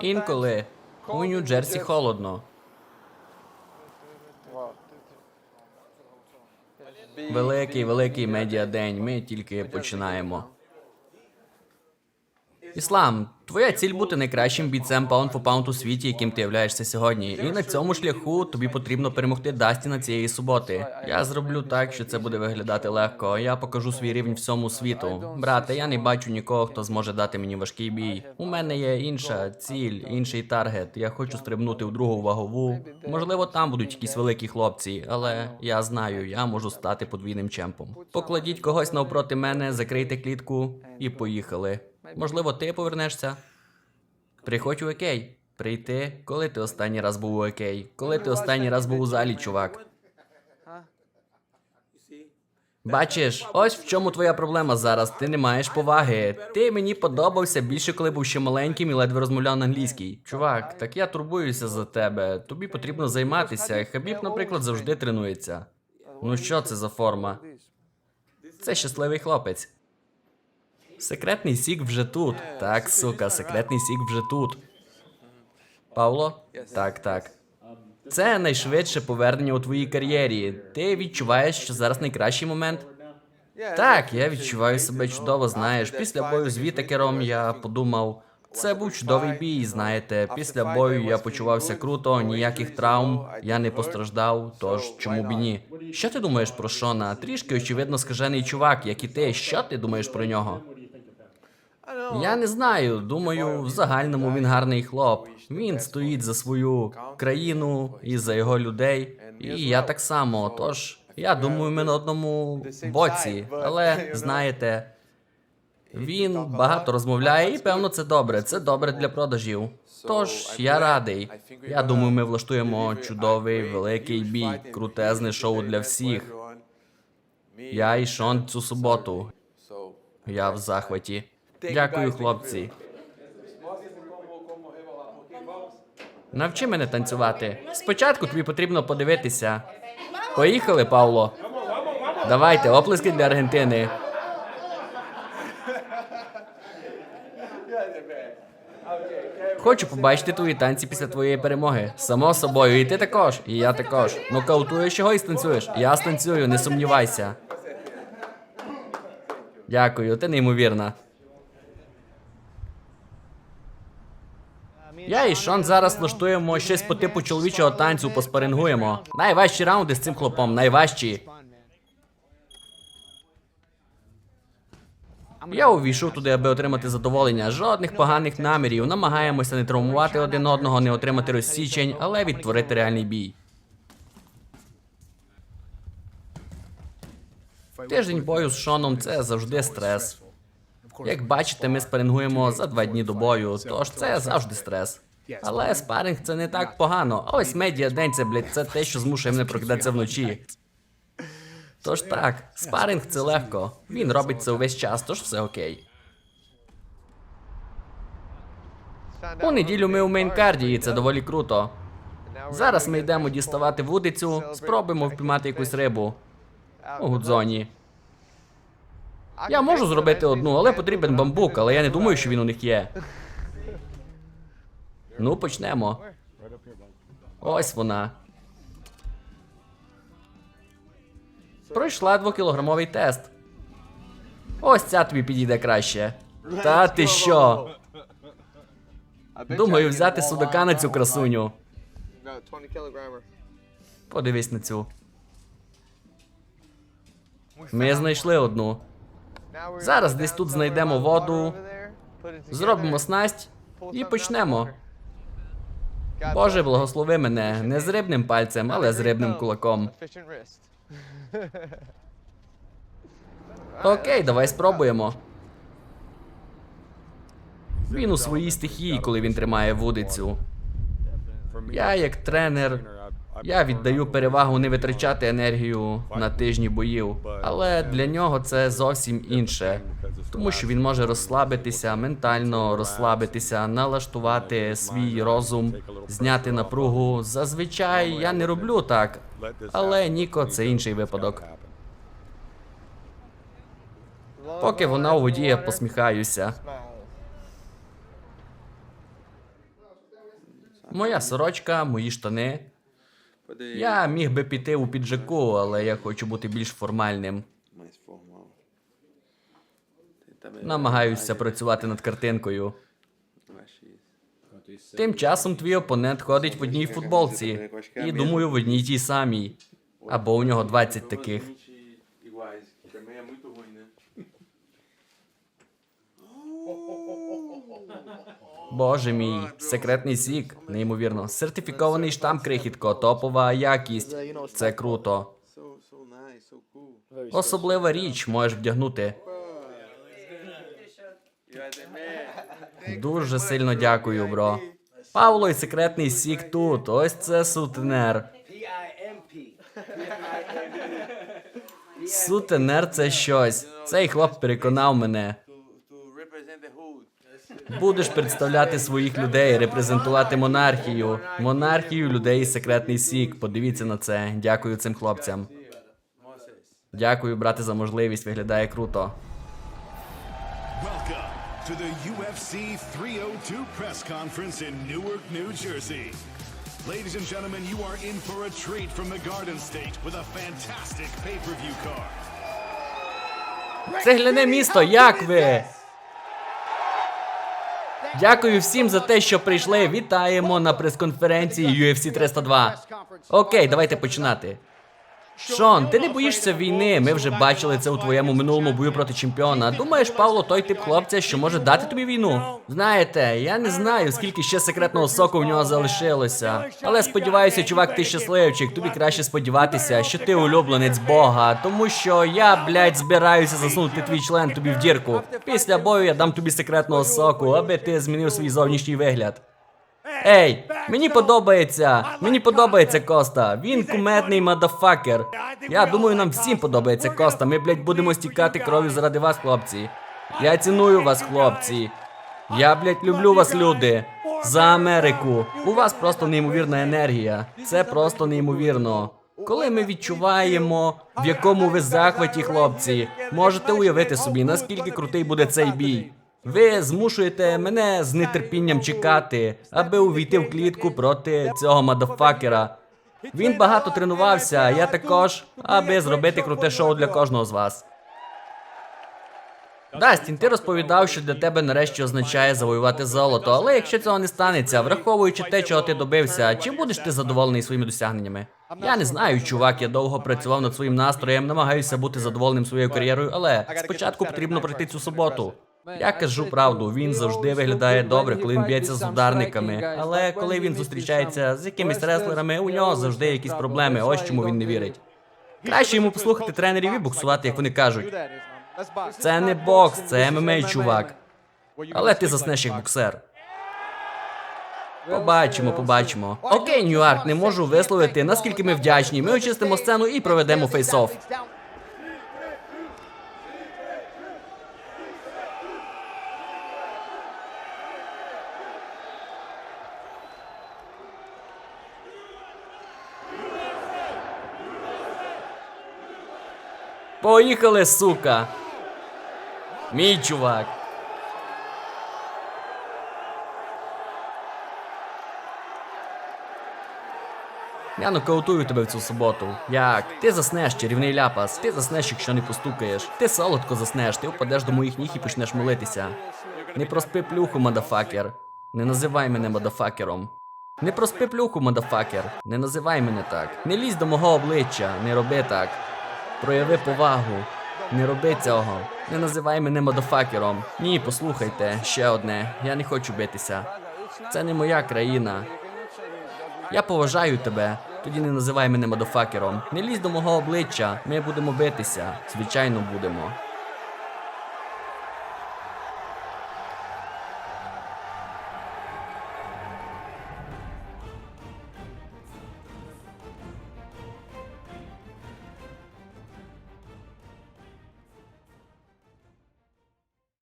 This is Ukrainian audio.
Інколи у Нью-Джерсі холодно. Великий, великий медіадень. Ми тільки починаємо. Іслам, твоя ціль бути найкращим бійцем паунд for паунд у світі, яким ти являєшся сьогодні. І на цьому шляху тобі потрібно перемогти Дастіна цієї суботи. Я зроблю так, що це буде виглядати легко. Я покажу свій рівень всьому світу. Брате, я не бачу нікого, хто зможе дати мені важкий бій. У мене є інша ціль, інший таргет. Я хочу стрибнути в другу вагову. Можливо, там будуть якісь великі хлопці, але я знаю, я можу стати подвійним чемпом. Покладіть когось навпроти мене, закрийте клітку і поїхали. Можливо, ти повернешся. Приходь у окей. Прийти, коли ти останній раз був у окей. Коли ти останній раз був у залі, чувак. Бачиш, ось в чому твоя проблема зараз. Ти не маєш поваги. Ти мені подобався більше, коли був ще маленьким і ледве розмовляв на англійській. Чувак, так я турбуюся за тебе. Тобі потрібно займатися. Хабіб, наприклад, завжди тренується. Ну що це за форма? Це щасливий хлопець. Секретний сік вже тут. Так, сука, секретний сік вже тут. Павло? Так, так. Це найшвидше повернення у твоїй кар'єрі. Ти відчуваєш, що зараз найкращий момент? Так, я відчуваю себе чудово, знаєш. Після бою з Вітакером я подумав. Це був чудовий бій, знаєте. Після бою я почувався круто, ніяких травм, я не постраждав, тож чому б і ні. Що ти думаєш про Шона? Трішки очевидно скажений чувак, як і ти. Що ти думаєш про нього? Я не знаю. Думаю, в загальному він гарний хлоп. Він стоїть за свою країну і за його людей. І я так само. Тож я думаю, ми на одному боці. Але знаєте, він багато розмовляє, і певно, це добре. Це добре для продажів. Тож я радий. Я думаю, ми влаштуємо чудовий великий бій, крутезне шоу для всіх. Я і Шон цю суботу. Я в захваті. Дякую, хлопці. Навчи мене танцювати. Спочатку тобі потрібно подивитися. Поїхали, Павло. Давайте, оплески для Аргентини. Хочу побачити твої танці після твоєї перемоги. Само собою, і ти також, і я також. Нокаутуєш його і станцюєш. Я станцюю, не сумнівайся. Дякую, ти неймовірна. Я і Шон зараз влаштуємо щось по типу чоловічого танцю, поспарингуємо. Найважчі раунди з цим хлопом, найважчі. Я увійшов туди, аби отримати задоволення. Жодних поганих намірів. Намагаємося не травмувати один одного, не отримати розсічень, але відтворити реальний бій. Тиждень бою з Шоном це завжди стрес. Як бачите, ми спарингуємо за два дні до бою, тож це завжди стрес. Але спаринг це не так погано. А ось медіа день це, блядь, це те, що змушує мене прокидатися вночі. Тож так, спаринг це легко. Він робить це увесь час, тож все окей. У неділю ми у мейнкарді, і це доволі круто. Зараз ми йдемо діставати вудицю, спробуємо впіймати якусь рибу у гудзоні. Я можу зробити одну, але потрібен бамбук, але я не думаю, що він у них є. Ну, почнемо. Ось вона. Пройшла двокілограмовий тест. Ось ця тобі підійде краще. Та ти що? Думаю, взяти судака на цю красуню. Подивись на цю. Ми знайшли одну. Зараз десь тут знайдемо воду, Зробимо снасть і почнемо. Боже, благослови мене не з рибним пальцем, але з рибним кулаком. Окей, давай спробуємо. Він у своїй стихії, коли він тримає вудицю. Я, як тренер, я віддаю перевагу не витрачати енергію на тижні боїв, але для нього це зовсім інше, тому що він може розслабитися, ментально розслабитися, налаштувати свій розум, зняти напругу. Зазвичай я не роблю так, але Ніко це інший випадок. Поки вона у воді, я посміхаюся. Моя сорочка, мої штани. Я міг би піти у піджаку, але я хочу бути більш формальним. Намагаюся працювати над картинкою. Тим часом твій опонент ходить в одній футболці. І думаю, в одній тій самій. Або у нього 20 таких. 20 iguais, que também é muito ruim, né? Боже мій, секретний сік, неймовірно. Сертифікований штамп крихітко, топова якість. Це круто. Особлива річ можеш вдягнути. Дуже сильно дякую, бро. Павло і секретний сік тут. Ось це сутенер. Сутенер це щось. Цей хлоп переконав мене. to, to represent the hood. Будеш представляти своїх людей, репрезентувати монархію. Монархію людей і секретний сік. Подивіться на це. Дякую цим хлопцям. Дякую, брате, за можливість. Виглядає круто. To the UFC 302 press conference in Newark, New Jersey. Ladies and gentlemen, you are in for a treat from the Garden State with a fantastic pay-per-view card. Цегляне місто, як ви? Дякую всім за те, що прийшли. Вітаємо на прес-конференції UFC 302. Окей, давайте починати. Шон, ти не боїшся війни? Ми вже бачили це у твоєму минулому бою проти чемпіона. Думаєш, Павло, той тип хлопця, що може дати тобі війну? Знаєте, я не знаю, скільки ще секретного соку в нього залишилося. Але сподіваюся, чувак, ти щасливчик. Тобі краще сподіватися, що ти улюбленець Бога. Тому що я, блядь, збираюся засунути твій член тобі в дірку. Після бою я дам тобі секретного соку, аби ти змінив свій зовнішній вигляд. Ей, мені подобається. Мені подобається Коста. Він кумедний мадафакер. Я думаю, нам всім подобається Коста. Ми, блядь, будемо стікати кров'ю заради вас, хлопці. Я ціную вас, хлопці. Я, блядь, люблю вас, люди. За Америку. У вас просто неймовірна енергія. Це просто неймовірно. Коли ми відчуваємо, в якому ви захваті, хлопці, можете уявити собі, наскільки крутий буде цей бій. Ви змушуєте мене з нетерпінням чекати, аби увійти в клітку проти цього мадафакера. Він багато тренувався, я також, аби зробити круте шоу для кожного з вас. Дастін, ти розповідав, що для тебе нарешті означає завоювати золото, але якщо цього не станеться, враховуючи те, чого ти добився, чи будеш ти задоволений своїми досягненнями? Я не знаю, чувак, я довго працював над своїм настроєм, намагаюся бути задоволеним своєю кар'єрою, але спочатку потрібно пройти цю суботу. Я кажу правду, він завжди виглядає добре, коли він б'ється з ударниками. Але коли він зустрічається з якимись реслерами, у нього завжди якісь проблеми. Ось чому він не вірить. Краще йому послухати тренерів і боксувати, як вони кажуть. Це не бокс, це ММА, чувак. Але ти заснеш як боксер. Побачимо, побачимо. Окей, Ньюарк, не можу висловити, наскільки ми вдячні. Ми очистимо сцену і проведемо фейс-офф. Поїхали, сука. Мій чувак. Я нокаутую тебе в цю суботу. Як? Ти заснеш, чарівний ляпас. Ти заснеш, якщо не постукаєш. Ти солодко заснеш, ти впадеш до моїх ніг і почнеш молитися. Не проспи плюху, мадафакер. Не називай мене мадафакером. Не проспи плюху, мадафакер. Не називай мене так. Не лізь до мого обличчя, не роби так. Прояви повагу. Не роби цього. Не називай мене модофакером. Ні, послухайте, ще одне. Я не хочу битися. Це не моя країна. Я поважаю тебе. Тоді не називай мене модофакером. Не лізь до мого обличчя. Ми будемо битися. Звичайно, будемо.